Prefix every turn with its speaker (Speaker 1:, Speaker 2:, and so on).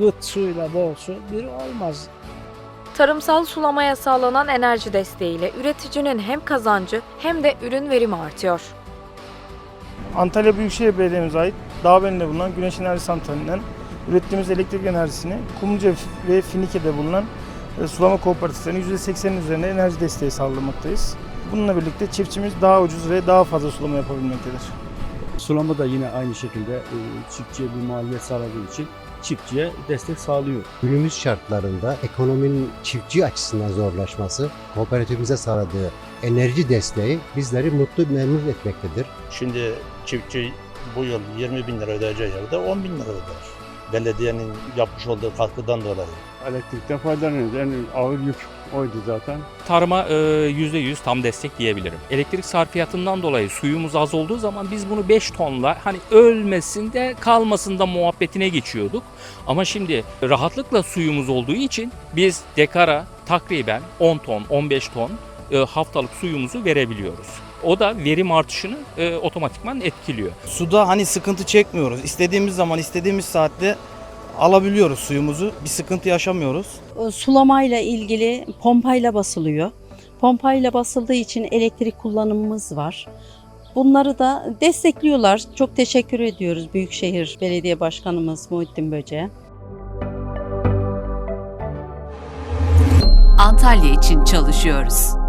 Speaker 1: Gıt suyla bol su bir olmaz.
Speaker 2: Tarımsal sulamaya sağlanan enerji desteğiyle üreticinin hem kazancı hem de ürün verimi artıyor.
Speaker 3: Antalya Büyükşehir Belediye'mize ait Dağbeli'nde bulunan güneş enerji santralinden ürettiğimiz elektrik enerjisini Kumluca ve Finike'de bulunan e, sulama kooperatiflerinin %80'in üzerinde enerji desteği sağlamaktayız. Bununla birlikte çiftçimiz daha ucuz ve daha fazla sulama yapabilmektedir.
Speaker 4: Sulama da yine aynı şekilde e, çiftçiye bir maliyet sağladığı için çiftçiye destek sağlıyor.
Speaker 5: Günümüz şartlarında ekonominin çiftçi açısından zorlaşması, kooperatifimize sağladığı enerji desteği bizleri mutlu memnun etmektedir.
Speaker 6: Şimdi çiftçi bu yıl 20 bin lira ödeyeceği yerde 10 bin lira öder. Belediyenin yapmış olduğu katkıdan dolayı.
Speaker 4: Elektrikten faydalanıyoruz. En ağır yük oydu zaten.
Speaker 7: Tarıma e, %100 tam destek diyebilirim. Elektrik sarfiyatından dolayı suyumuz az olduğu zaman biz bunu 5 tonla hani ölmesin de kalmasın da muhabbetine geçiyorduk. Ama şimdi rahatlıkla suyumuz olduğu için biz dekara takriben 10 ton, 15 ton haftalık suyumuzu verebiliyoruz. O da verim artışını e, otomatikman etkiliyor.
Speaker 8: Suda hani sıkıntı çekmiyoruz. İstediğimiz zaman istediğimiz saatte alabiliyoruz suyumuzu. Bir sıkıntı yaşamıyoruz.
Speaker 9: Sulamayla ilgili pompayla basılıyor. Pompayla basıldığı için elektrik kullanımımız var. Bunları da destekliyorlar. Çok teşekkür ediyoruz Büyükşehir Belediye Başkanımız Muhittin Böce'ye.
Speaker 10: Antalya için çalışıyoruz.